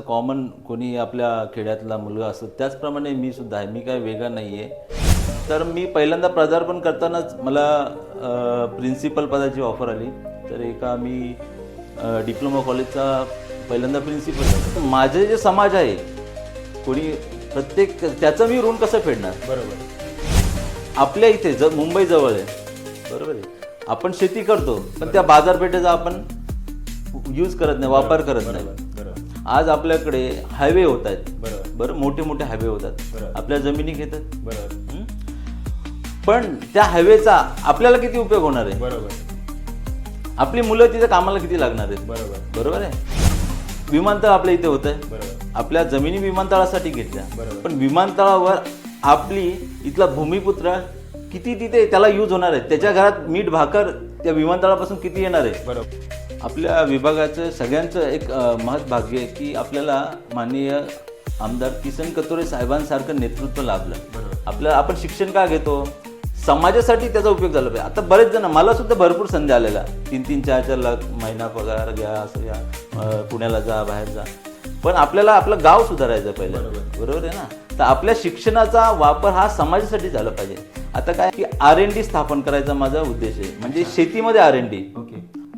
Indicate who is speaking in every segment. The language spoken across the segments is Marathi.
Speaker 1: कॉमन कोणी आपल्या खेड्यातला मुलगा असतो त्याचप्रमाणे मी सुद्धा आहे. मी काय वेगळा नाही आहे तर मी पहिल्यांदा पदार्पण करतानाच मला प्रिन्सिपल पदाची ऑफर आली. तर एका मी डिप्लोमा कॉलेजचा पहिल्यांदा प्रिन्सिपल माझे जे समाज आहे कोणी प्रत्येक त्याचं मी ऋण कसं फेडणार?
Speaker 2: बरोबर.
Speaker 1: आपल्या इथे ज मुंबई जवळ आहे बरोबर आहे. आपण शेती करतो पण त्या बाजारपेठेचा आपण यूज करत नाही वापर करत नाही. आज आपल्याकडे हायवे होत आहेत.
Speaker 2: बरोबर.
Speaker 1: बरं मोठे मोठे हायवे होतात. आपल्या जमिनी घेतात? पण त्या हायवेचा आपल्याला किती उपयोग होणार आहे?
Speaker 2: बरोबर.
Speaker 1: आपली मुलं तिथे कामाला किती लागणार आहेत?
Speaker 2: बरोबर.
Speaker 1: बरोबर आहे? विमानतळ आपल्या इथे होत आहे आपल्या जमिनी विमानतळासाठी घेतल्या. पण विमानतळावर आपली इथला भूमिपुत्र किती तिथे त्याला यूज होणार आहे? त्याच्या घरात मीठ भाकर त्या विमानतळापासून किती येणार आहे?
Speaker 2: बरोबर.
Speaker 1: आपल्या विभागाचं सगळ्यांचं एक महत् भाग्य आहे की आपल्याला माननीय आमदार किसन कतोरे साहेबांसारखं नेतृत्व लाभलं.
Speaker 2: बरोबर.
Speaker 1: आपलं आपण शिक्षण का घेतो? समाजासाठी त्याचा उपयोग झाला पाहिजे. आता बरेच जण मला सुद्धा भरपूर संधी आलेला तीन तीन चार चार लाख महिना पगार घ्या असं घ्या पुण्याला जा बाहेर जा. पण आपल्याला आपलं गाव सुधारायचं पहिलं.
Speaker 2: बरोबर.
Speaker 1: आहे ना? तर आपल्या शिक्षणाचा वापर हा समाजासाठी झाला पाहिजे. आता काय की आर एन डी स्थापन करायचा माझा उद्देश आहे. म्हणजे शेतीमध्ये आर एन डी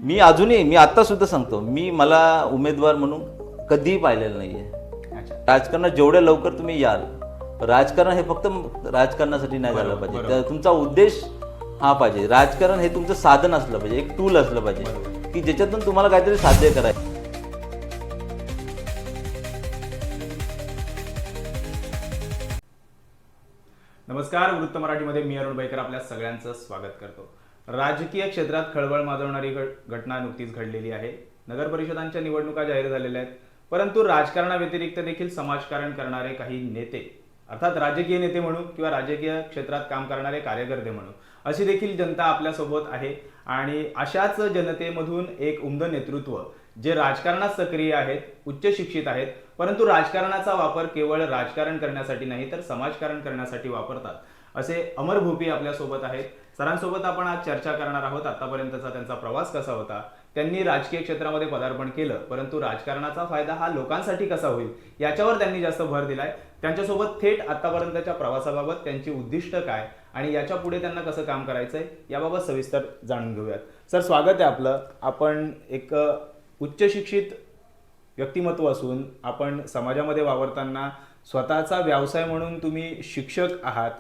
Speaker 1: मी अजूनही मी आता सुद्धा सांगतो मी मला उमेदवार म्हणून कधीही पाहिलेलं नाहीये.
Speaker 2: अच्छा.
Speaker 1: राजकारणात जेवढ्या लवकर तुम्ही याल राजकारण हे फक्त राजकारणासाठी नाही झालं पाहिजे. तुमचा उद्देश हा पाहिजे. राजकारण हे तुमचं साधन असलं पाहिजे एक टूल असलं पाहिजे. की ज्याच्यातून तुम्हाला काहीतरी साध्य करायचं
Speaker 2: नमस्कार वृत्त मराठीमध्ये मी अरुण बैकर आपल्या सगळ्यांचं स्वागत करतो. राजकीय क्षेत्रात खळबळ माजवणारी घट- घटना नुकतीच घडलेली आहे. नगर परिषदांच्या निवडणुका जाहीर झालेल्या आहेत. परंतु राजकारणाव्यतिरिक्त देखील समाजकारण करणारे काही नेते अर्थात राजकीय नेते म्हणू किंवा राजकीय क्षेत्रात काम करणारे कार्यकर्ते म्हणू अशी देखील जनता आपल्यासोबत आहे. आणि अशाच जनतेमधून एक उमद नेतृत्व जे राजकारणात सक्रिय आहेत उच्च शिक्षित आहेत परंतु राजकारणाचा वापर केवळ राजकारण करण्यासाठी नाही तर समाजकारण करण्यासाठी वापरतात असे अमर भोपी आपल्यासोबत आहेत. सरांसोबत आपण आज चर्चा करणार आहोत. आतापर्यंतचा त्यांचा प्रवास कसा होता? त्यांनी राजकीय क्षेत्रामध्ये पदार्पण केलं परंतु राजकारणाचा फायदा हा लोकांसाठी कसा होईल? याच्यावर त्यांनी जास्त भर दिलाय. त्यांच्यासोबत थेट आतापर्यंतच्या प्रवासाबाबत त्यांची उद्दिष्ट काय? आणि याच्यापुढे त्यांना कसं काम करायचंय? याबाबत सविस्तर जाणून घेऊयात. सर स्वागत आहे आपलं. आपण एक उच्च शिक्षित व्यक्तिमत्व असून आपण समाजामध्ये वावरताना स्वतःचा व्यवसाय म्हणून तुम्ही शिक्षक आहात.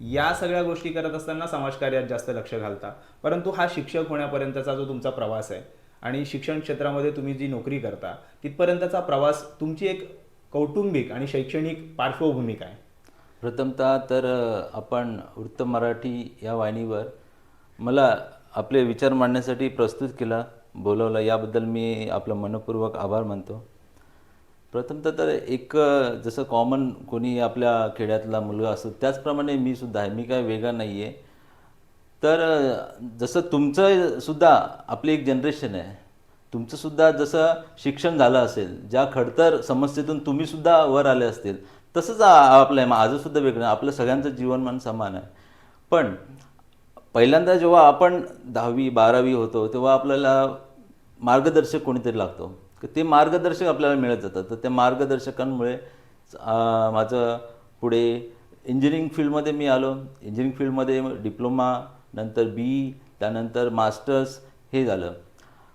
Speaker 2: या सगळ्या गोष्टी करत असताना समाजकार्यात जास्त लक्ष घालता. परंतु हा शिक्षक होण्यापर्यंतचा जो तुमचा प्रवास आहे आणि शिक्षण क्षेत्रामध्ये तुम्ही जी नोकरी करता तिथपर्यंतचा प्रवास तुमची एक कौटुंबिक आणि शैक्षणिक पार्श्वभूमी काय
Speaker 1: प्रथमतः तर आपण वृत्त मराठी या वाहिनीवर मला आपले विचार मांडण्यासाठी प्रस्तुत केला बोलवलं. याबद्दल मी आपलं मनपूर्वक आभार मानतो. प्रथमतः तर एक जसं कॉमन कोणी आपल्या खेड्यातला मुलगा असतो त्याचप्रमाणे मी सुद्धा आहे. मी काय वेगळा नाही आहे तर जसं तुमचं सुद्धा आपली एक जनरेशन आहे. तुमचं सुद्धा जसं शिक्षण झालं असेल ज्या खडतर समस्येतून तुम्ही सुद्धा वर आले असतील तसंच आपलं आहे. माझं सुद्धा वेगळं आपलं सगळ्यांचं जीवनमान समान आहे. पण पहिल्यांदा जेव्हा आपण दहावी बारावी होतो तेव्हा आपल्याला मार्गदर्शक कोणीतरी लागतो. ते मार्गदर्शक आपल्याला मिळत जातं तर त्या मार्गदर्शकांमुळे माझं पुढे इंजिनिअरिंग फील्डमध्ये मी आलो. इंजिनिअरिंग फील्डमध्ये डिप्लोमा नंतर बी त्यानंतर मास्टर्स हे झालं.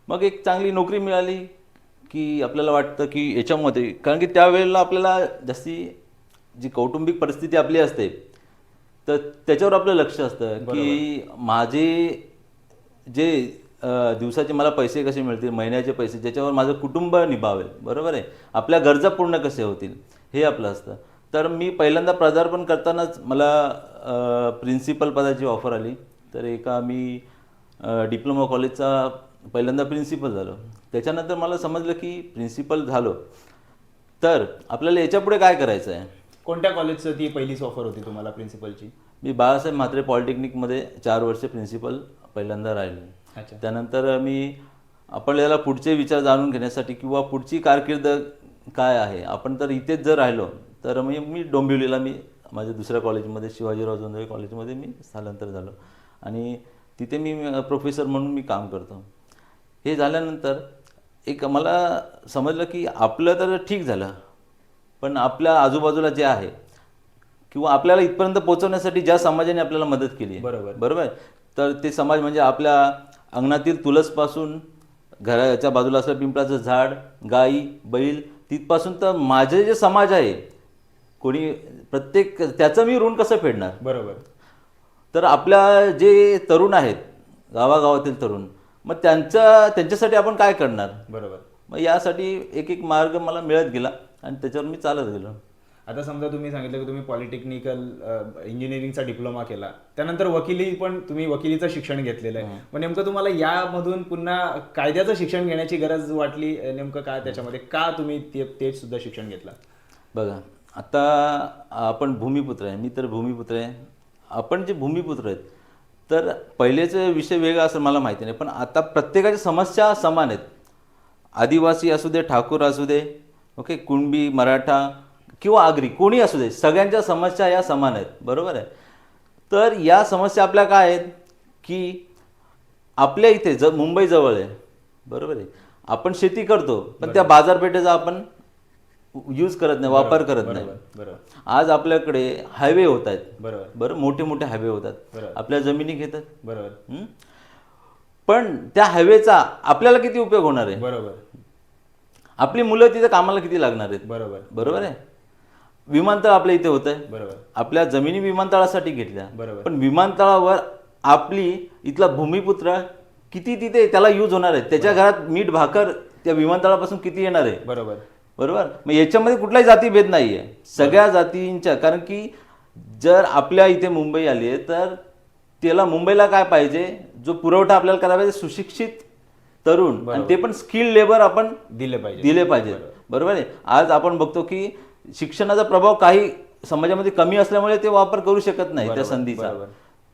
Speaker 1: मग एक चांगली नोकरी मिळाली की आपल्याला वाटतं की याच्यामध्ये कारण की त्यावेळेला आपल्याला जास्ती जी कौटुंबिक परिस्थिती आपली असते तर त्याच्यावर आपलं लक्ष असतं की माझे जे दिवसाचे मला पैसे कसे मिळतील महिन्याचे पैसे ज्याच्यावर माझं कुटुंब निभावेल बरोबर आहे? आपल्या गरजा पूर्ण कसे होतील? हे आपलं असतं. तर मी पहिल्यांदा पदार्पण करतानाच मला प्रिन्सिपल पदाची ऑफर आली. तर एका मी डिप्लोमा कॉलेजचा पहिल्यांदा प्रिन्सिपल झालो. त्याच्यानंतर मला समजलं की प्रिन्सिपल झालो. तर आपल्याला याच्यापुढे काय करायचं आहे?
Speaker 2: कोणत्या कॉलेजचं ती पहिलीच ऑफर होती तुम्हाला प्रिन्सिपलची
Speaker 1: मी बाळासाहेब म्हात्रे पॉलिटेक्निकमध्ये चार वर्ष प्रिन्सिपल पहिल्यांदा राहिले. त्यानंतर मी आपल्याला पुढचे विचार जाणून घेण्यासाठी किंवा पुढची कारकीर्द काय आहे? आपण तर इथेच जर राहिलो तर मी मी डोंबिवलीला मी माझ्या दुसऱ्या कॉलेजमध्ये शिवाजीराव जोंधळे कॉलेजमध्ये मी स्थलांतर झालो. आणि तिथे मी प्रोफेसर म्हणून मी काम करतो. हे झाल्यानंतर एक मला समजलं की आपलं तर ठीक झालं पण आपल्या आजूबाजूला जे आहे किंवा आपल्याला इथपर्यंत पोहोचवण्यासाठी ज्या समाजाने आपल्याला मदत केली
Speaker 2: बरोबर.
Speaker 1: बरोबर? तर ते समाज म्हणजे आपल्या अंगणातील तुलसपासून घराच्या बाजूला असलेलं पिंपळाचं झाड गाई बैल तिथपासून तर माझे जे समाज आहे कोणी प्रत्येक त्याचं मी ऋण कसं फेडणार?
Speaker 2: बरोबर.
Speaker 1: तर आपल्या जे तरुण आहेत गावागावातील तरुण मग त्यांच्या त्यांच्यासाठी आपण काय करणार?
Speaker 2: बरोबर.
Speaker 1: मग यासाठी एक एक मार्ग मला मिळत गेला आणि त्याच्यावर मी चालत गेलो.
Speaker 2: आता समजा तुम्ही सांगितलं की तुम्ही पॉलिटेक्निकल इंजिनिअरिंगचा डिप्लोमा केला. त्यानंतर वकिली पण तुम्ही वकिलीचं शिक्षण घेतलेलं आहे. मग नेमकं तुम्हाला यामधून पुन्हा कायद्याचं शिक्षण घेण्याची गरज वाटली नेमकं काय त्याच्यामध्ये? का तुम्ही ते तेच सुद्धा शिक्षण घेतलं?
Speaker 1: बघा आता आपण भूमिपुत्र आहे. मी तर भूमिपुत्र आहे. आपण जे भूमिपुत्र आहेत तर पहिलेचे विषय वेगळा असं मला माहिती नाही. पण आता प्रत्येकाच्या समस्या समान आहेत. आदिवासी असू दे ठाकूर असू दे ओके कुणबी मराठा किंवा आगरी कोणी असू दे सगळ्यांच्या समस्या या समान आहेत बरोबर आहे? तर या समस्या आपल्या काय आहेत? की आपल्या इथे ज मुंबई जवळ आहे बरोबर आहे? आपण शेती करतो पण त्या बाजारपेठेचा आपण यूज करत नाही वापर करत नाही.
Speaker 2: बरोबर
Speaker 1: आज आपल्याकडे हायवे होत आहेत.
Speaker 2: बरोबर.
Speaker 1: बरं मोठे मोठे हायवे होतात. आपल्या जमिनी घेतात.
Speaker 2: बरोबर?
Speaker 1: पण त्या हायवेचा आपल्याला किती उपयोग होणार आहे?
Speaker 2: बरोबर.
Speaker 1: आपली मुलं तिथे कामाला किती लागणार आहेत?
Speaker 2: बरोबर.
Speaker 1: बरोबर आहे? विमानतळ आपल्या इथे होत आहे
Speaker 2: बरोबर.
Speaker 1: आपल्या जमिनी विमानतळासाठी घेतल्या.
Speaker 2: बरोबर.
Speaker 1: पण विमानतळावर आपली इथला भूमिपुत्र किती तिथे त्याला यूज होणार आहे? त्याच्या घरात मीठ भाकर त्या विमानतळापासून किती येणार आहे?
Speaker 2: बरोबर.
Speaker 1: बरोबर? मग याच्यामध्ये कुठलाही जातीभेद नाही आहे सगळ्या जातींच्या कारण की जर आपल्या इथे मुंबई आली आहे तर त्याला मुंबईला काय पाहिजे? जो पुरवठा आपल्याला करायला पाहिजे सुशिक्षित तरुण. आणि ते पण स्किल लेबर आपण
Speaker 2: दिले पाहिजे.
Speaker 1: दिले पाहिजे बरोबर आहे? आज आपण बघतो की शिक्षणाचा प्रभाव काही समाजामध्ये कमी असल्यामुळे ते वापर करू शकत नाही त्या संधीचा.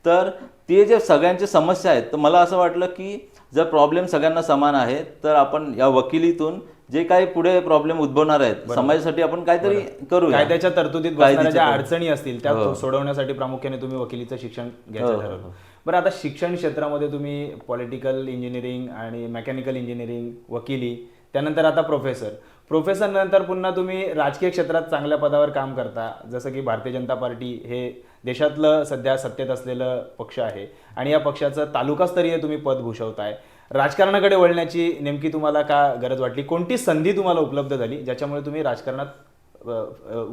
Speaker 1: तर ते जे सगळ्यांच्या समस्या आहेत तर मला असं वाटलं की जर प्रॉब्लेम सगळ्यांना समान आहेत तर आपण या वकिलीतून जे काही पुढे प्रॉब्लेम उद्भवणार आहेत समाजासाठी आपण काहीतरी करूया.
Speaker 2: कायद्याच्या तरतुदीत ज्या. अडचणी असतील त्या तो- सोडवण्यासाठी प्रामुख्याने तुम्ही वकिलीचं शिक्षण घ्यायचं
Speaker 1: हो, हो,
Speaker 2: ठरवलं. बरं आता शिक्षण क्षेत्रामध्ये तुम्ही पॉलिटिकल इंजिनिअरिंग आणि मेकॅनिकल इंजिनिअरिंग वकिली त्यानंतर आता प्रोफेसर प्रोफेसर नंतर पुन्हा तुम्ही राजकीय क्षेत्रात चांगल्या पदावर काम करता. जसं की भारतीय जनता पार्टी हे देशातलं सध्या सत्तेत असलेलं पक्ष आहे. आणि या पक्षाचं तालुकास्तरीय तुम्ही पद भूषवताय. राजकारणाकडे वळण्याची नेमकी तुम्हाला का गरज वाटली? कोणती संधी तुम्हाला उपलब्ध झाली? ज्याच्यामुळे तुम्ही राजकारणात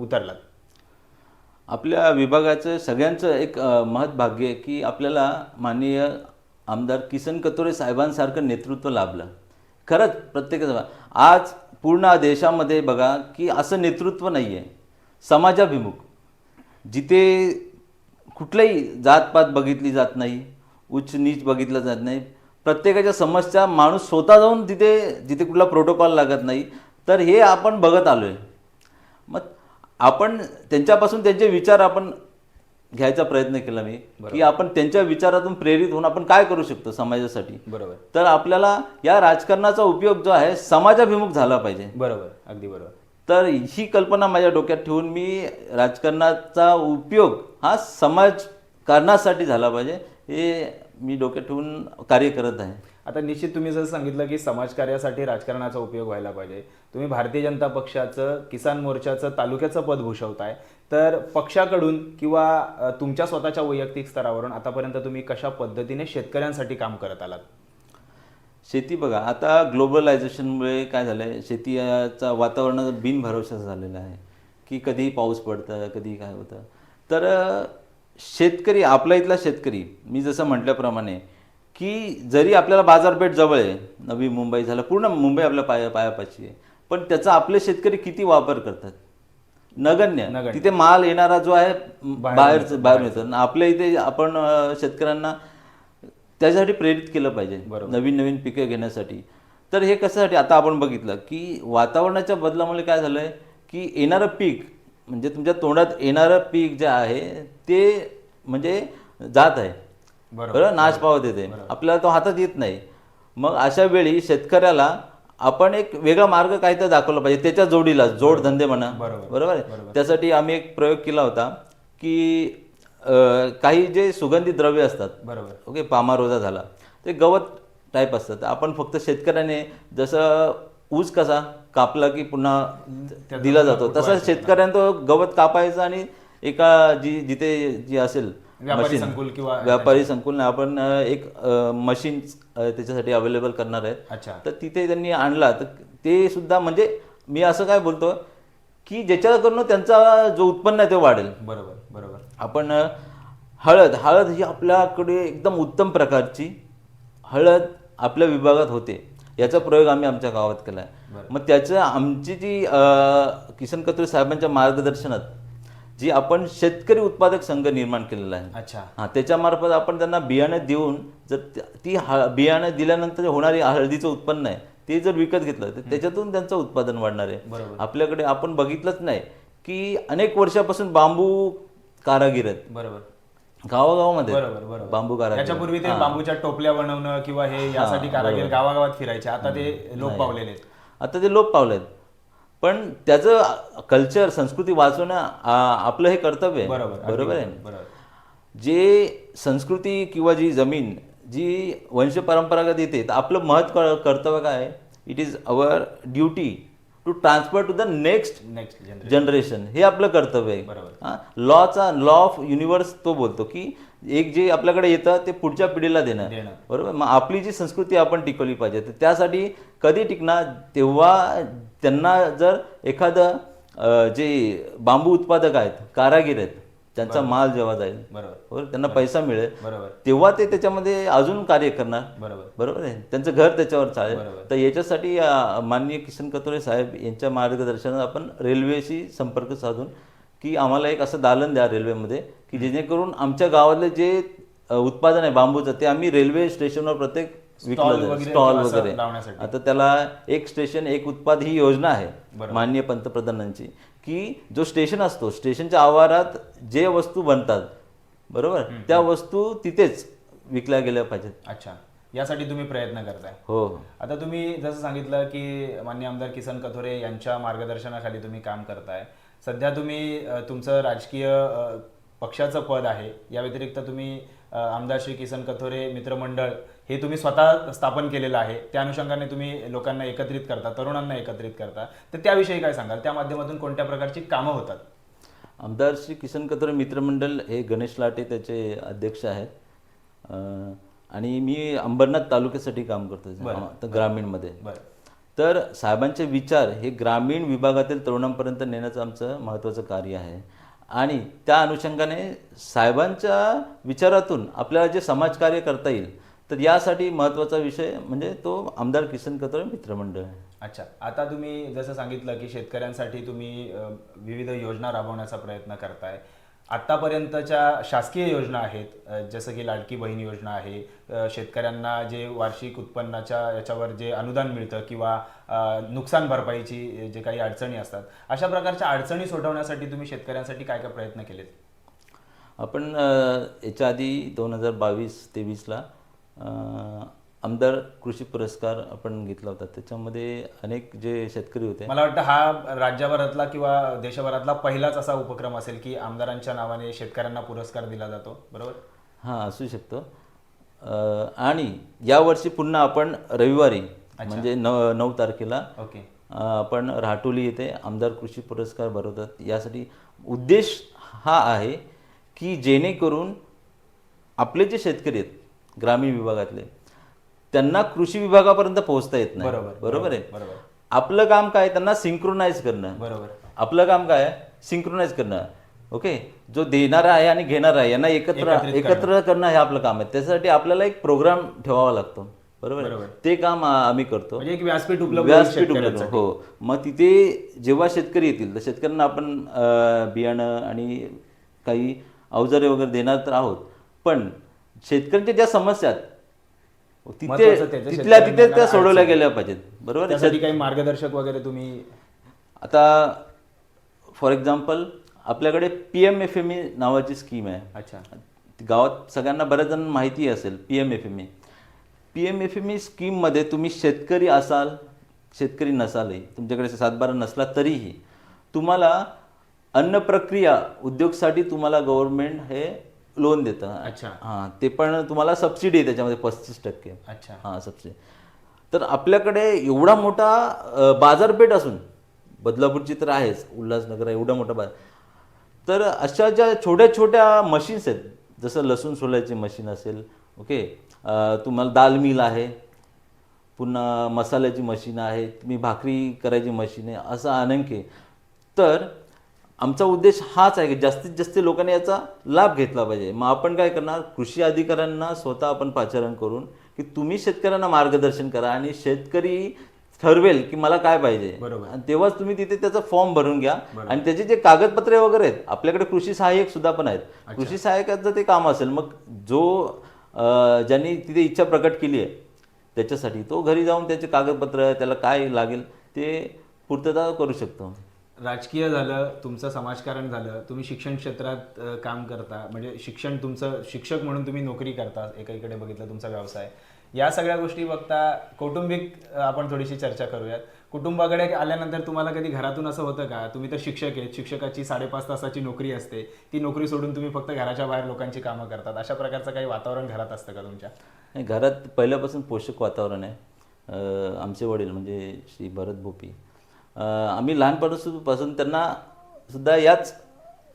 Speaker 2: उतरलात?
Speaker 1: आपल्या विभागाचं सगळ्यांचं एक महत्भाग्य आहे की आपल्याला माननीय आमदार किसन कतोरे साहेबांसारखं नेतृत्व लाभलं. खरंच प्रत्येकाचं आज पूर्ण देशामध्ये बघा की असं नेतृत्व नाही आहे. समाजाभिमुख. जिथे कुठल्याही जातपात बघितली जात नाही उच्च नीच बघितलं जात नाही प्रत्येकाच्या समस्या माणूस स्वतः जाऊन तिथे जिथे कुठला प्रोटोकॉल लागत नाही तर हे आपण बघत आलो आहे मग आपण त्यांच्यापासून त्यांचे विचार आपण घ्यायचा प्रयत्न केला मी की आपण त्यांच्या विचारातून प्रेरित होऊन आपण काय करू शकतो समाजासाठी?
Speaker 2: बरोबर.
Speaker 1: तर आपल्याला या राजकारणाचा उपयोग जो आहे समाजाभिमुख झाला पाहिजे.
Speaker 2: बरोबर अगदी बरोबर.
Speaker 1: तर ही कल्पना माझ्या डोक्यात ठेवून मी राजकारणाचा उपयोग हा समाजकारणासाठी झाला पाहिजे हे मी डोक्यात ठेवून कार्य करत आहे.
Speaker 2: आता निश्चित तुम्ही जसं सांगितलं की समाजकार्यासाठी राजकारणाचा उपयोग व्हायला पाहिजे. तुम्ही भारतीय जनता पक्षाचं किसान मोर्चाचं तालुक्याचं पद भूषवताय. तर पक्षाकडून किंवा तुमच्या स्वतःच्या वैयक्तिक स्तरावरून आतापर्यंत तुम्ही कशा पद्धतीने शेतकऱ्यांसाठी काम करत आलात?
Speaker 1: शेती बघा आता ग्लोबलायझेशनमुळे काय झालं आहे शेतीचा वातावरण बिनभरवशाचं झालेलं आहे की कधी पाऊस पडतं कधी काय होतं. तर शेतकरी आपला इथला शेतकरी मी जसं म्हटल्याप्रमाणे की जरी आपल्याला बाजारपेठ जवळ आहे नवी मुंबई झालं पूर्ण मुंबई आपल्या पाया पायापाची आहे पण त्याचा आपले शेतकरी किती वापर करतात? नगण्य. तिथे माल येणारा जो आहे बाहेर
Speaker 2: येतो,
Speaker 1: बाहेर येतो. आपल्या इथे आपण शेतकऱ्यांना त्याच्यासाठी प्रेरित केलं पाहिजे. नवीन नवीन पिकं घेण्यासाठी. तर हे कशासाठी? आता आपण बघितलं की वातावरणाच्या बदलामुळे काय झालंय की येणारं पीक म्हणजे तुमच्या तोंडात येणारं पीक जे आहे ते म्हणजे जात आहे. बरोबर. नाश पावत येते. आपल्याला तो हातात येत नाही. मग अशा वेळी शेतकऱ्याला आपण एक वेगळा मार्ग काहीतरी दाखवला पाहिजे त्याच्या जोडीला जोडधंदे म्हणा.
Speaker 2: बरोबर.
Speaker 1: बरोबर आहे? त्यासाठी आम्ही एक प्रयोग केला होता की काही जे सुगंधी द्रव्य असतात
Speaker 2: बरोबर.
Speaker 1: ओके पामारोजा झाला ते गवत टाईप असतात. आपण फक्त शेतकऱ्याने जसं ऊस कसा कापला की पुन्हा दिला जातो. तसा शेतकऱ्यांना तो गवत कापायचा आणि एका जी जिथे जी असेल
Speaker 2: व्यापारी
Speaker 1: machine,
Speaker 2: संकुल किंवा
Speaker 1: व्यापारी संकुल आपण एक मशीन त्याच्यासाठी अवेलेबल करणार आहेत
Speaker 2: अच्छा.
Speaker 1: तर तिथे त्यांनी आणला तर ते सुद्धा म्हणजे मी असं काय बोलतो की ज्याच्याकडून त्यांचा जो उत्पन्न आहे ते वाढेल.
Speaker 2: बरोबर बरोबर.
Speaker 1: आपण अ, हळद हळद ही आपल्याकडे एकदम उत्तम प्रकारची हळद आपल्या विभागात होते. याचा प्रयोग आम्ही आमच्या गावात केला आहे मग त्याचं आमची जी अ, किसन कत्रे साहेबांच्या मार्गदर्शनात जी आपण शेतकरी उत्पादक संघ निर्माण केलेला आहे.
Speaker 2: अच्छा.
Speaker 1: हा त्याच्यामार्फत आपण त्यांना बियाणं देऊन जर ती ह बियाणं दिल्यानंतर होणारी हळदीचं उत्पन्न आहे ते जर विकत घेतलं तर त्याच्यातून त्यांचं उत्पादन वाढणार आहे.
Speaker 2: बरोबर.
Speaker 1: आपल्याकडे आपण बघितलंच नाही की अनेक वर्षापासून बांबू कारागीर आहेत.
Speaker 2: बरोबर.
Speaker 1: गावागावामध्ये बांबू कारागीर.
Speaker 2: त्याच्यापूर्वी ते बांबूच्या टोपल्या बनवणं किंवा हे यासाठी कारागीर गावागावात फिरायचे आता ते लोक पावलेले आहेत.
Speaker 1: आता ते लोप पावलेत. पण त्याचं कल्चर संस्कृती वाचवणं आपलं हे कर्तव्य आहे.
Speaker 2: बरोबर
Speaker 1: बरोबर आहे?
Speaker 2: बरोबर.
Speaker 1: जे संस्कृती किंवा जी जमीन जी वंश परंपरागत येते तर आपलं महत्त्व कर्तव्य काय it is our duty to transfer to the next
Speaker 2: next generation
Speaker 1: हे आपलं कर्तव्य आहे.
Speaker 2: बरोबर.
Speaker 1: लॉचा लॉ ऑफ युनिव्हर्स तो बोलतो की एक जे आपल्याकडे येतं ते पुढच्या पिढीला देणं. बरोबर? मग आपली जी संस्कृती आपण टिकवली पाहिजे तर त्यासाठी कधी टिकणार? तेव्हा त्यांना जर एखादं जे बांबू उत्पादक आहेत कारागीर आहेत त्यांचा माल जेव्हा जाईल
Speaker 2: बरोबर.
Speaker 1: त्यांना पैसा मिळेल.
Speaker 2: बरोबर.
Speaker 1: तेव्हा ते त्याच्यामध्ये अजून कार्य करणार.
Speaker 2: बरोबर.
Speaker 1: बरोबर आहे? त्यांचं घर त्याच्यावर चालेल. तर याच्यासाठी माननीय किशन कतोरे साहेब यांच्या मार्गदर्शनात आपण रेल्वेशी संपर्क साधून की आम्हाला एक असं दालन द्या रेल्वेमध्ये की जेणेकरून आमच्या गावातले जे उत्पादन आहे बांबूचं ते आम्ही रेल्वे स्टेशनवर प्रत्येक विकलं स्टॉल वगैरे. आता त्याला एक स्टेशन एक उत्पाद ही योजना आहे. माननीय पंतप्रधानांची. की जो स्टेशन असतो स्टेशनच्या आवारात जे वस्तू बनतात बरोबर? त्या वस्तू तिथेच विकल्या गेल्या पाहिजेत.
Speaker 2: अच्छा. यासाठी तुम्ही प्रयत्न करताय.
Speaker 1: हो.
Speaker 2: आता तुम्ही जसं सांगितलं की मान्य आमदार किसन कथोरे यांच्या मार्गदर्शनाखाली तुम्ही काम करताय. सध्या तुम्ही तुमचं राजकीय पक्षाचं पद आहे. या व्यतिरिक्त तुम्ही आमदार श्री किसन कथोरे मित्रमंडळ हे तुम्ही स्वतः स्थापन केलेलं आहे. त्या अनुषंगाने तुम्ही लोकांना एकत्रित करता तरुणांना एकत्रित करता. तर त्याविषयी काय सांगाल? त्या माध्यमातून कोणत्या प्रकारची कामं होतात?
Speaker 1: आमदार श्री किसन कतोरे मित्रमंडळ हे गणेश लाटे त्याचे अध्यक्ष आहेत. आणि मी अंबरनाथ तालुक्यासाठी काम करतो ग्रामीणमध्ये. तर साहेबांचे विचार हे ग्रामीण विभागातील तरुणांपर्यंत नेण्याचं आमचं महत्त्वाचं कार्य आहे. आणि त्या अनुषंगाने साहेबांच्या विचारातून आपल्याला जे समाजकार्य करता येईल तर यासाठी महत्त्वाचा विषय म्हणजे तो आमदार किसन कतोरे मित्रमंडळ आहे.
Speaker 2: अच्छा. आता तुम्ही जसं सांगितलं की शेतकऱ्यांसाठी तुम्ही विविध योजना राबवण्याचा प्रयत्न करताय. आत्तापर्यंतच्या शासकीय योजना आहेत जसं की लाडकी बहीण योजना आहे शेतकऱ्यांना जे वार्षिक उत्पन्नाच्या याच्यावर जे अनुदान मिळतं किंवा नुकसान भरपाईची जे काही अडचणी असतात अशा प्रकारच्या अडचणी सोडवण्यासाठी तुम्ही शेतकऱ्यांसाठी काय काय प्रयत्न केलेत?
Speaker 1: आपण याच्या आधी दोन हजार बावीस तेवीसला आमदार कृषी पुरस्कार आपण घेतला होता. त्याच्यामध्ये अनेक जे शेतकरी होते
Speaker 2: मला वाटतं हा राज्यभरातला किंवा देशभरातला पहिलाच असा उपक्रम असेल की आमदारांच्या नावाने शेतकऱ्यांना पुरस्कार दिला जातो. बरोबर?
Speaker 1: हां असू शकतो. आणि यावर्षी पुन्हा आपण रविवारी म्हणजे नऊ नऊ तारखेला
Speaker 2: ओके.
Speaker 1: आपण राहटोली येथे आमदार कृषी पुरस्कार भरवतात. यासाठी उद्देश हा आहे की जेणेकरून आपले जे शेतकरी आहेत ग्रामीण विभागातले. त्यांना कृषी विभागापर्यंत पोहोचता येत नाही.
Speaker 2: बरोबर,
Speaker 1: बरोबर आहे?
Speaker 2: बरोबर
Speaker 1: आपलं काम काय त्यांना सिंक्रोनाइज करणं.
Speaker 2: बरोबर.
Speaker 1: आपलं काम काय सिंक्रोनाइज करणं. ओके जो देणारा आहे आणि घेणारा आहे यांना एकत्र एकत्र करणं हे आपलं काम आहे. त्यासाठी आपल्याला एक प्रोग्राम ठेवावा लागतो. बरोबर. ते काम आम्ही करतो.
Speaker 2: म्हणजे एक व्यासपीठ उपलब्ध होईल
Speaker 1: व्यासपीठ उपलब्ध. हो. मग तिथे जेव्हा शेतकरी येतील तर शेतकऱ्यांना आपण बियाणं आणि काही अवजारे वगैरे देणार तर आहोत. पण शेतकऱ्यांच्या ज्या समस्या आहेत तिथे
Speaker 2: महत्त्वाचं त्याचं
Speaker 1: तिथल्या
Speaker 2: शेतकऱ्यांना
Speaker 1: तिथे त्या सोडवल्या
Speaker 2: अडचण
Speaker 1: गेल्या पाहिजेत. बरोबर आहे?
Speaker 2: त्यासाठी काही मार्गदर्शक वगैरे तुम्ही
Speaker 1: आता फॉर एक्झाम्पल आपल्याकडे P M F M E नावाची स्कीम आहे.
Speaker 2: अच्छा.
Speaker 1: गावात सगळ्यांना बऱ्याच जण माहिती असेल P M F M E P M F M E स्कीममध्ये तुम्ही शेतकरी असाल शेतकरी नसालही तुमच्याकडे सातबारा नसला तरीही तुम्हाला अन्न प्रक्रिया उद्योगसाठी तुम्हाला गव्हर्नमेंट हे लोन देतं.
Speaker 2: अच्छा.
Speaker 1: हां ते पण तुम्हाला सबसिडी आहे त्याच्यामध्ये पस्तीस टक्के.
Speaker 2: अच्छा.
Speaker 1: हां सबसिडी तर आपल्याकडे एवढा मोठा अ, बाजारपेठ असून बदलापूरची तर आहेच उल्हासनगर आहे एवढा मोठा बाजार. तर अशा ज्या छोट्या छोट्या मशीन्स आहेत जसं लसूण सोलायची मशीन असेल ओके अ, तुम्हाला दाल मिल आहे पुन्हा मसाल्याची मशीन आहे तुम्ही भाकरी करायची मशीन आहे असं अनेक आहे तर आमचा उद्देश हाच आहे की जास्तीत जास्त लोकांनी याचा लाभ घेतला पाहिजे. मग आपण काय करणार? कृषी अधिकाऱ्यांना स्वतः आपण पाचारण करून की तुम्ही शेतकऱ्यांना मार्गदर्शन करा आणि शेतकरी ठरवेल की मला काय पाहिजे. आणि तेव्हाच तुम्ही तिथे त्याचा फॉर्म भरून घ्या. आणि त्याचे जे कागदपत्रे वगैरे आहेत आपल्याकडे कृषी सहाय्यक सुद्धा पण आहेत. कृषी सहाय्यकाचं ते काम असेल मग जो ज्यांनी तिथे इच्छा प्रकट केली आहे त्याच्यासाठी तो घरी जाऊन त्याचे कागदपत्र त्याला काय लागेल ते पूर्तता करू शकतो.
Speaker 2: राजकीय झालं तुमचं समाजकारण झालं तुम्ही शिक्षण क्षेत्रात अ, काम करता म्हणजे शिक्षण तुमचं शिक्षक म्हणून तुम्ही नोकरी करता एकीकडे बघितलं तुमचा व्यवसाय. या सगळ्या गोष्टी बघता कौटुंबिक अ, आपण थोडीशी चर्चा करूयात. कुटुंबाकडे आल्यानंतर तुम्हाला कधी घरातून असं होतं का? तुम्ही तर शिक्षक आहेत शिक्षकाची साडेपाच तासाची नोकरी असते. ती नोकरी सोडून तुम्ही फक्त घराच्या बाहेर लोकांची कामं करतात. अशा प्रकारचं काही वातावरण घरात असतं का तुमच्या?
Speaker 1: नाही, घरात पहिल्यापासून पोषक वातावरण आहे. आमचे वडील म्हणजे श्री भरत भोपी आम्ही लहानपणापासून त्यांना सुद्धा याच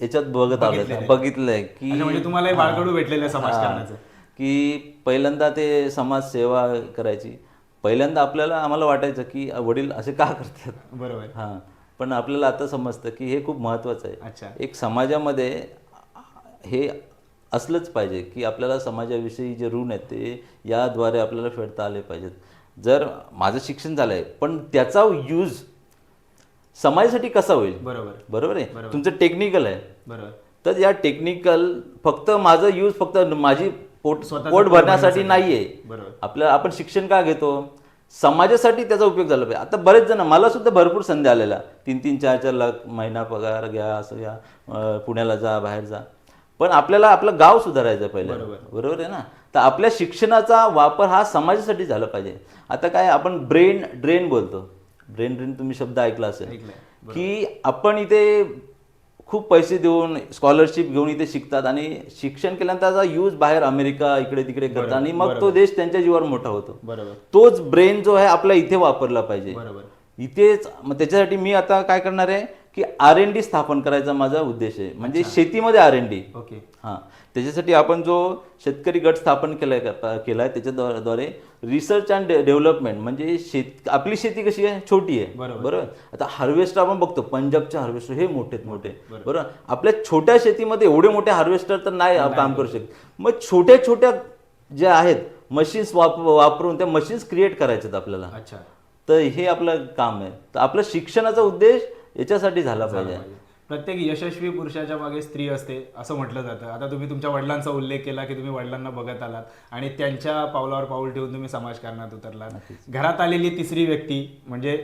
Speaker 1: याच्यात बघत आलो बघितलंय की
Speaker 2: म्हणजे तुम्हाला बाळकडू भेटलेलं समाजकारणाचं.
Speaker 1: की पहिल्यांदा ते समाजसेवा करायची. पहिल्यांदा आपल्याला आम्हाला वाटायचं की वडील असे का करतात?
Speaker 2: बरोबर.
Speaker 1: हां. पण आपल्याला आता समजतं की हे खूप महत्त्वाचं
Speaker 2: अच्छा.
Speaker 1: आहे एक समाजामध्ये हे असलंच पाहिजे की आपल्याला समाजाविषयी जे ऋण आहेत ते याद्वारे आपल्याला फेडता आले पाहिजेत. जर माझं शिक्षण झालं आहे पण त्याचा यूज समाजासाठी कसा होईल?
Speaker 2: बरोबर.
Speaker 1: बरोबर आहे? तुमचं टेक्निकल आहे.
Speaker 2: बरोबर.
Speaker 1: तर या टेक्निकल फक्त माझं यूज फक्त माझी पोट पोट भरण्यासाठी. नाहीये.
Speaker 2: बरोबर.
Speaker 1: आपल्या आपण शिक्षण का घेतो? समाजासाठी त्याचा उपयोग झाला पाहिजे. आता बरेच जण मला सुद्धा भरपूर संधी आलेला तीन तीन चार चार लाख महिना पगार घ्या असं घ्या. पुण्याला जा बाहेर जा. पण आपल्याला आपलं गाव सुधारायचं पहिलं.
Speaker 2: बरोबर.
Speaker 1: आहे ना? तर आपल्या शिक्षणाचा वापर हा समाजासाठी झाला पाहिजे. आता काय आपण ब्रेन ड्रेन बोलतो. ब्रेन ड्रेन तुम्ही शब्द ऐकला असेल. की आपण इथे खूप पैसे देऊन स्कॉलरशिप घेऊन इथे शिकतात आणि शिक्षण केल्यानंतर त्याचा यूज बाहेर अमेरिका इकडे तिकडे करतात आणि मग तो देश त्यांच्या जीवावर मोठा होतो. तोच ब्रेन जो आहे आपला इथे वापरला पाहिजे. इथेच त्याच्यासाठी मी आता काय करणार आहे की आर एन डी स्थापन करायचा माझा उद्देश आहे. म्हणजे शेतीमध्ये आर एन डी
Speaker 2: ओके.
Speaker 1: हां. त्याच्यासाठी आपण जो शेतकरी गट स्थापन केलाय केलाय त्याच्याद्वारे रिसर्च अँड डेव्हलपमेंट म्हणजे शेत आपली शेती कशी आहे? छोटी आहे.
Speaker 2: बरोबर.
Speaker 1: आता हार्वेस्टर आपण बघतो पंजाबचे हार्वेस्टर हे मोठे मोठे. बरोबर. आपल्या छोट्या शेतीमध्ये एवढे मोठे हार्वेस्टर तर नाही काम करू शकत. मग छोट्या छोट्या ज्या आहेत मशीन्स वाप वापरून त्या मशीन्स क्रिएट करायच्यात आपल्याला.
Speaker 2: अच्छा.
Speaker 1: तर हे आपलं काम आहे. तर आपलं शिक्षणाचा उद्देश याच्यासाठी झाला पाहिजे.
Speaker 2: प्रत्येक यशस्वी पुरुषाच्या मागे स्त्री असते असं म्हटलं जातं. आता तुम्ही तुमच्या वडिलांचा उल्लेख केला की तुम्ही वडिलांना बघत आलात आणि त्यांच्या पावलावर पाऊल ठेवून तुम्ही समाजकारणात उतरलात. घरात आलेली तिसरी व्यक्ती म्हणजे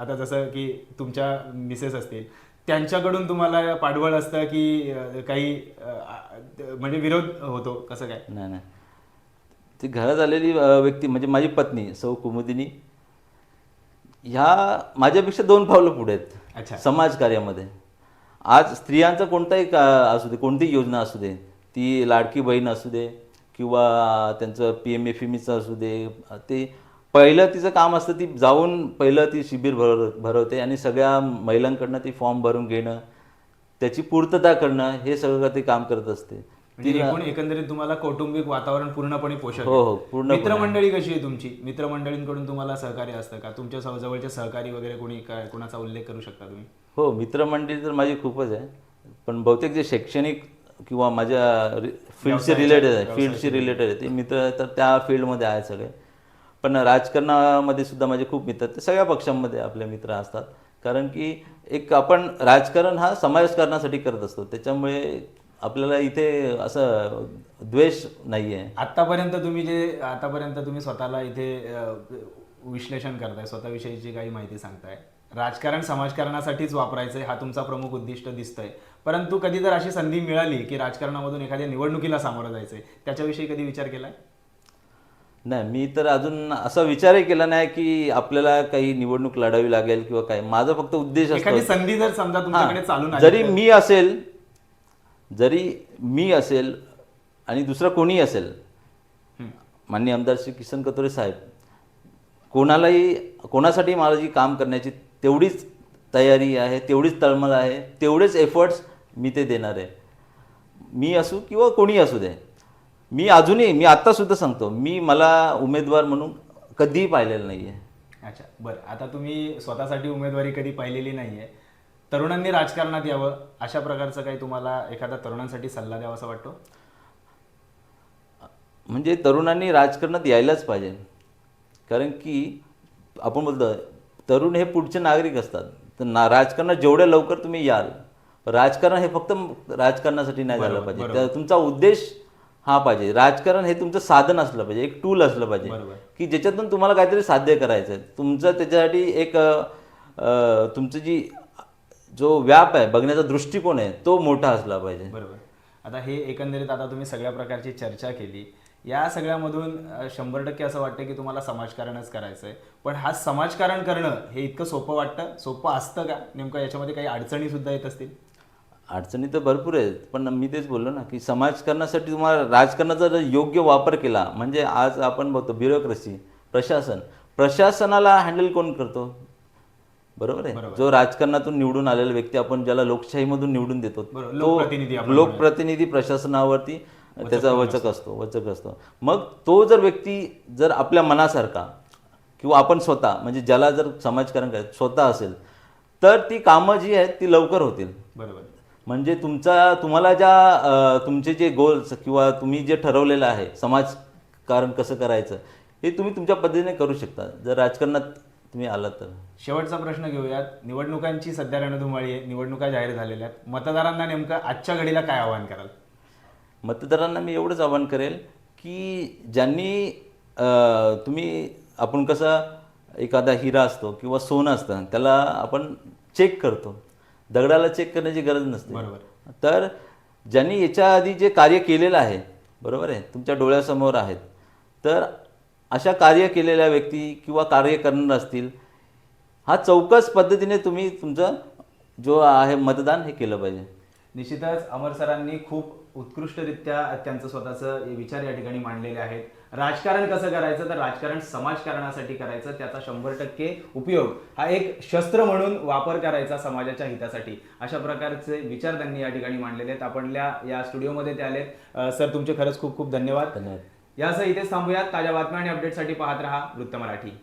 Speaker 2: आता जसं की तुमच्या मिसेस असतील त्यांच्याकडून तुम्हाला पाठबळ असतं की काही म्हणजे विरोध होतो कसं काय?
Speaker 1: नाही नाही. ती घरात आलेली व्यक्ती म्हणजे माझी पत्नी सौ कुमुदिनी ह्या माझ्यापेक्षा दोन पावलं पुढे
Speaker 2: अच्छा.
Speaker 1: आहेत समाजकार्यामध्ये. आज स्त्रियांचं कोणताही का असू दे कोणतीही योजना असू दे ती लाडकी बहीण असू दे किंवा त्यांचं पी एम एफ एमईचं असू दे ते पहिलं तिचं काम असतं ती जाऊन पहिलं ती शिबिर भर भरवते आणि सगळ्या महिलांकडनं ती फॉर्म भरून घेणं त्याची पूर्तता करणं हे सगळं ती काम करत असते.
Speaker 2: म्हणजे एकंदरीत तुम्हाला कौटुंबिक वातावरण पूर्णपणे पोषक
Speaker 1: हो, हो, पूर्णपणे.
Speaker 2: मित्रमंडळी कशी आहे तुमची? मित्रमंडळींकडून तुम्हाला सहकार्य असतं का? तुमच्या सह- जवळचे सहकारी वगैरे कोणी काय कोणाचा उल्लेख करू शकता तुम्ही?
Speaker 1: हो मित्रमंडळी तर माझी खूपच आहे. पण बहुतेक जे शैक्षणिक किंवा माझ्या फील्डशी रिलेटेड आहे फील्डशी रिलेटेड आहे ते मित्र तर त्या फील्डमध्ये आहेत सगळे. पण राजकारणामध्ये सुद्धा माझे खूप मित्र. ते सगळ्या पक्षांमध्ये आपले मित्र असतात. कारण की एक आपण राजकारण हा समाजकारणासाठी करत असतो. त्याच्यामुळे आपल्याला इथे असं द्वेष नाही आहे
Speaker 2: आतापर्यंत तुम्ही जे आतापर्यंत तुम्ही स्वतःला इथे विश्लेषण करताय स्वतःविषयीची काही माहिती सांगताय. राजकारण समाजकारणासाठीच वापरायचंय हा तुमचा प्रमुख उद्दिष्ट दिसतंय. परंतु कधी जर अशी संधी मिळाली की राजकारणामधून एखाद्या निवडणुकीला सामोरं जायचंय. त्याच्याविषयी कधी विचार केलाय?
Speaker 1: नाही मी तर अजून असा विचारही केला नाही की आपल्याला काही निवडणूक लढावी लागेल किंवा काय. माझा फक्त उद्देश
Speaker 2: एखादी संधी जर समजा तुमच्याकडे आली
Speaker 1: जरी मी असेल जरी मी असेल आणि दुसरा कोणी असेल. माननीय आमदार श्री किसन कतोरे साहेब कोणालाही कोणासाठी मला जी काम करण्याची तेवढीच तयारी आहे तेवढीच तळमळ आहे तेवढेच एफर्ट्स मी ते देणार आहे. मी असू किंवा कोणी असू दे. मी अजूनही मी आत्तासुद्धा सांगतो मी मला उमेदवार म्हणून कधीही पाहिलेलं नाही आहे
Speaker 2: अच्छा बरं. आता तुम्ही स्वतःसाठी उमेदवारी कधी पाहिलेली नाही आहे तरुणांनी राजकारणात यावं अशा प्रकारचं काही तुम्हाला एखादा तरुणांसाठी सल्ला द्यावा असं वाटतो?
Speaker 1: म्हणजे तरुणांनी राजकारणात यायलाच पाहिजे. कारण की आपण बोलतो तरुण हे पुढचे नागरिक असतात. तर ना राजकारणात जेवढ्या लवकर तुम्ही याल राजकारण हे फक्त राजकारणासाठी नाही झालं पाहिजे. त्या तुमचा उद्देश हा पाहिजे. राजकारण हे तुमचं साधन असलं पाहिजे एक टूल असलं पाहिजे. की ज्याच्यातून तुम्हाला काहीतरी साध्य करायचं आहे. तुमचं त्याच्यासाठी एक तुमचं जी जो व्याप आहे बघण्याचा दृष्टिकोन आहे तो मोठा असला पाहिजे.
Speaker 2: बरोबर. आता हे एकंदरीत आता तुम्ही सगळ्या प्रकारची चर्चा केली. या सगळ्यामधून शंभर टक्के असं वाटतं की तुम्हाला समाजकारणच करायचं आहे पण हा समाजकारण करणं हे इतकं सोपं वाटतं? सोपं असतं का? नेमकं याच्यामध्ये काही अडचणी सुद्धा येत असतील?
Speaker 1: अडचणी तर भरपूर आहेत. पण मी तेच बोललो ना की समाजकारणासाठी तुम्हाला राजकारणाचा जर योग्य वापर केला म्हणजे आज आपण बघतो ब्युरोक्रेसी प्रशासन. प्रशासनाला हँडल कोण करतो? बरोबर आहे? जो राजकारणातून निवडून आलेला व्यक्ती आपण ज्याला लोकशाहीमधून निवडून देतो तो
Speaker 2: लोकप्रतिनिधी
Speaker 1: प्रशासनावरती त्याचा वचक असतो. वचक असतो. मग तो जर व्यक्ती जर आपल्या मनासारखा किंवा आपण स्वतः म्हणजे ज्याला जर समाजकारण करायचं स्वतः असेल तर ती कामं जी आहेत ती लवकर होतील.
Speaker 2: बरोबर
Speaker 1: म्हणजे तुमचा तुम्हाला ज्या तुमचे जे गोल्स किंवा तुम्ही जे ठरवलेलं आहे समाजकारण कसं करायचं हे तुम्ही तुमच्या पद्धतीने करू शकता. जर राजकारणात तुम्ही आलात तर.
Speaker 2: शेवटचा प्रश्न घेऊयात. निवडणुकांची सध्या रणधुमाळी आहे. निवडणुका जाहीर झालेल्या आहेत. मतदारांना नेमकं आजच्या घडीला काय आवाहन कराल?
Speaker 1: मतदारांना मी एवढंच आवाहन करेल की ज्यांनी तुम्ही आपण कसं एखादा हिरा असतो किंवा सोनं असतं त्याला आपण चेक करतो. दगडाला चेक करण्याची गरज नसते.
Speaker 2: बरोबर.
Speaker 1: तर ज्यांनी याच्या आधी जे कार्य केलेलं आहे बरोबर आहे तुमच्या डोळ्यासमोर आहेत तर अशा कार्य केलेल्या व्यक्ती किंवा कार्य करणार असतील हा चौकस पद्धतीने तुम्ही तुमचं जो आहे मतदान हे केलं पाहिजे.
Speaker 2: निश्चितच अमर सरांनी खूप उत्कृष्टरित्या त्यांचं स्वतःचं विचार या ठिकाणी मांडलेले आहेत. राजकारण कसं करायचं? तर राजकारण समाजकारणासाठी करायचं. त्याचा शंभर टक्के उपयोग हा एक शस्त्र म्हणून वापर करायचा समाजाच्या हितासाठी. अशा प्रकारचे विचार त्यांनी या ठिकाणी मांडलेले आहेत. आपल्या या स्टुडिओमध्ये ते आले अं, सर तुमचे खरंच खूप खूप धन्यवाद.
Speaker 1: धन्यवाद.
Speaker 2: यासह इथेच थांबूयात. ताज्या बातम्या आणि अपडेटसाठी पाहत रहा वृत्त मराठी.